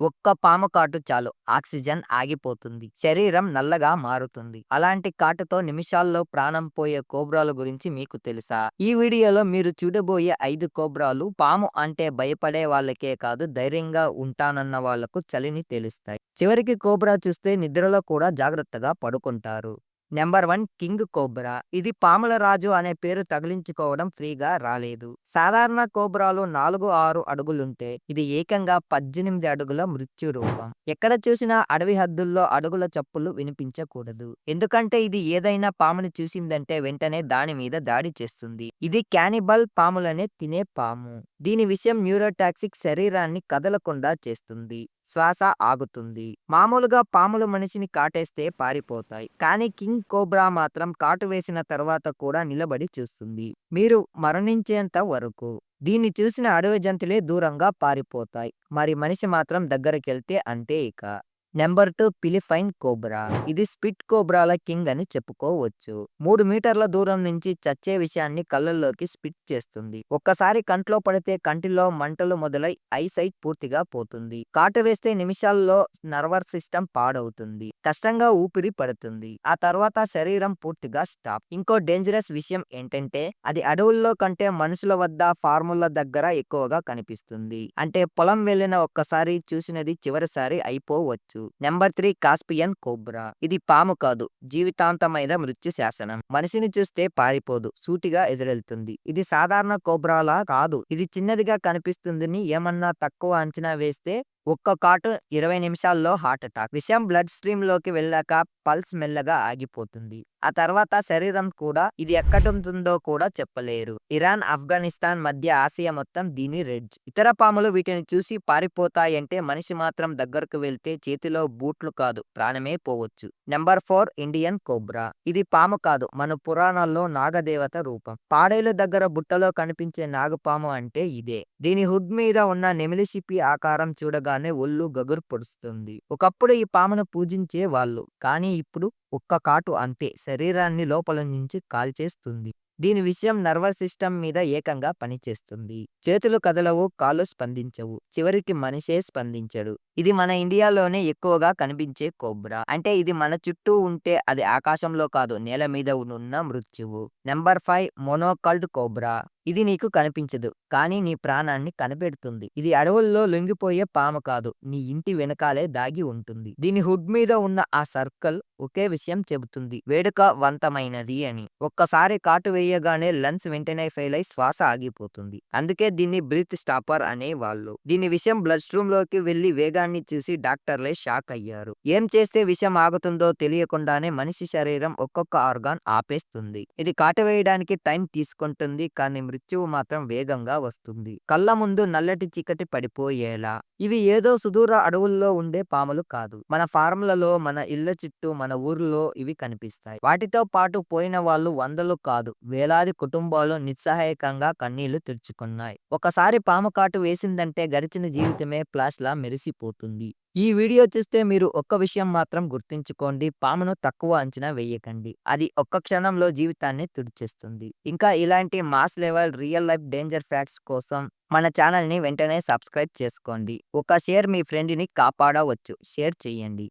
ఒక్క పాము కాటు చాలు. ఆక్సిజన్ ఆగిపోతుంది. శరీరం నల్లగా మారుతుంది. అలాంటి కాటుతో నిమిషాల్లో ప్రాణం పోయే కోబ్రాల గురించి మీకు తెలుసా? ఈ వీడియోలో మీరు చూడబోయే ఐదు కోబ్రాలు పాము అంటే భయపడే వాళ్ళకే కాదు ధైర్యంగా ఉంటానన్న వాళ్ళకు చలిని తెలుస్తాయి. చివరికి కోబ్రా చూస్తే నిద్రలో కూడా జాగ్రత్తగా పడుకుంటారు. Number one king cobra. ఇది పాముల రాజు అనే పేరు తగిలించుకోవడం ఫ్రీగా రాలేదు. సాధారణ కోబ్రాలు నాలుగు ఆరు అడుగులుంటే ఇది ఏకంగా పద్దెనిమిది అడుగుల మృత్యు రూపం. ఎక్కడ చూసినా అడవి హద్దుల్లో అడుగుల చప్పులు వినిపించకూడదు. ఎందుకంటే ఇది ఏదైనా పాముని చూసిందంటే వెంటనే దాని మీద దాడి చేస్తుంది. ఇది క్యానిబల్ పాములనే తినే పాము. దీని విషయం న్యూరోటాక్సిక్ శరీరాన్ని కదలకుండా చేస్తుంది. శ్వాస ఆగుతుంది. మామూలుగా పాములు మనిషిని కాటేస్తే పారిపోతాయి. కానీ కింగ్ కోబ్రా మాత్రం కాటు వేసిన తర్వాత కూడా నిలబడి చూస్తుంది. మీరు మరణించేంత వరకు దీన్ని చూసిన అడవి జంతులే దూరంగా పారిపోతాయి. మరి మనిషి మాత్రం దగ్గరికెళ్తే అంతే ఇక. Number two Philippine cobra. ఇది స్పిట్ కోబ్రాల కింగ్ అని చెప్పుకోవచ్చు. మూడు మీటర్ల దూరం నుంచి చచ్చే విషయాన్ని కళ్ళల్లోకి స్పిట్ చేస్తుంది. ఒక్కసారి కంట్లో పడితే కంటిలో మంటలు మొదలై ఐసైట్ పూర్తిగా పోతుంది. కాటు వేస్తే నిమిషాల్లో నర్వర్ సిస్టమ్ పాడవుతుంది. కష్టంగా ఊపిరి పడుతుంది. ఆ తర్వాత శరీరం పూర్తిగా స్టాప్. ఇంకో డేంజరస్ విషయం ఏంటంటే అది అడవుల్లో కంటే మనుషుల వద్ద ఫార్ముల దగ్గర ఎక్కువగా కనిపిస్తుంది. అంటే పొలం వెళ్ళిన ఒక్కసారి చూసినది చివరిసారి అయిపోవచ్చు. Number three Caspian cobra. ఇది పాము కాదు. జీవితాంతమైన మృత్యు శాసనం. మనిషిని చూస్తే పారిపోదు. సూటిగా ఎదురెళ్తుంది. ఇది సాధారణ కోబ్రాలా కాదు. ఇది చిన్నదిగా కనిపిస్తుందని ఏమన్నా తక్కువ అంచనా వేస్తే ఒక్క కాటు ఇరవై నిమిషాల్లో హార్ట్ అటాక్. విషయం బ్లడ్ స్ట్రీమ్లోకి వెళ్ళాక పల్స్ మెల్లగా ఆగిపోతుంది. ఆ తర్వాత శరీరం కూడా ఇది ఎక్కడుంటుందో కూడా చెప్పలేరు. ఇరాన్ ఆఫ్ఘనిస్తాన్ మధ్య ఆసియా మొత్తం దీని రెడ్జ్. ఇతర పాములు వీటిని చూసి పారిపోతాయంటే మనిషి మాత్రం దగ్గరకు వెళ్తే చేతిలో బూట్లు కాదు ప్రాణమే పోవచ్చు. Number four Indian cobra. ఇది పాము కాదు మన పురాణాల్లో నాగదేవత రూపం. పాడేలు దగ్గర బుట్టలో కనిపించే నాగపాము అంటే ఇదే. దీని హుడ్ మీద ఉన్న నెమిలిసిపి ఆకారం చూడగా చూడగానే ఒళ్ళు గగురు పొడుస్తుంది. ఒకప్పుడు ఈ పామును పూజించే వాళ్ళు. కానీ ఇప్పుడు ఒక్క కాటు అంతే. శరీరాన్ని లోపల నుంచి కాల్చేస్తుంది. దీని విషయం నర్వస్ సిస్టమ్ మీద ఏకంగా పనిచేస్తుంది. చేతులు కదలవు కాళ్ళు స్పందించవు. చివరికి మనిషే స్పందించడు. ఇది మన ఇండియాలోనే ఎక్కువగా కనిపించే కోబ్రా. అంటే ఇది మన చుట్టూ ఉంటే అది ఆకాశంలో కాదు నేల మీద ఉన్న మృత్యువు. Number five monocled cobra. ఇది నీకు కనిపించదు. కానీ నీ ప్రాణాన్ని కనిపెడుతుంది. ఇది అడవుల్లో లొంగిపోయే పాము కాదు. నీ ఇంటి వెనకాలే దాగి ఉంటుంది. దీని హుడ్ మీద ఉన్న ఆ సర్కిల్ ఒకే విషయం చెబుతుంది. వేడుక వంతమైనది అని. ఒక్కసారి కాటు వేయగానే లంగ్స్ వెంటనే ఫెయిల్ అయి శ్వాస ఆగిపోతుంది. అందుకే దీన్ని బ్రీత్ స్టాపర్ అనే వాళ్ళు. దీని విషయం బ్లడ్ స్ట్రీమ్లోకి వెళ్ళి వేగాన్ని చూసి డాక్టర్లే షాక్ అయ్యారు. ఏం చేస్తే విషయం ఆగుతుందో తెలియకుండానే మనిషి శరీరం ఒక్కొక్క ఆర్గాన్ ఆపేస్తుంది. ఇది కాటు వేయడానికి టైం తీసుకుంటుంది కానీ మృత్యువు మాత్రం వేగంగా వస్తుంది. కళ్ళ ముందు నల్లటి చీకటి పడిపోయేలా. ఇవి ఏదో సుదూర అడవుల్లో ఉండే పాములు కాదు. మన ఫార్ములలో మన ఇళ్ళ చుట్టూ మన ఊర్లో ఇవి కనిపిస్తాయి. వాటితో పాటు పోయిన వాళ్ళు వందలు కాదు. వేలాది కుటుంబాలు నిస్సహాయకంగా కన్నీళ్ళు తెరుచుకున్నాయి ఒకసారి పాము కాటు వేసిందంటే గడిచిన జీవితమే ఫ్లాష్ లా మెరిసిపోతుంది. ఈ వీడియో చూస్తే మీరు ఒక్క విషయం మాత్రం గుర్తుంచుకోండి. పామును తక్కువ అంచనా వేయకండి. అది ఒక్క క్షణంలో జీవితాన్ని తుడిచేస్తుంది. ఇంకా ఇలాంటి mass level real life danger facts కోసం మన ఛానల్ని వెంటనే సబ్స్క్రైబ్ చేసుకోండి. ఒక షేర్ మీ ఫ్రెండ్ని కాపాడవచ్చు. షేర్ చేయండి.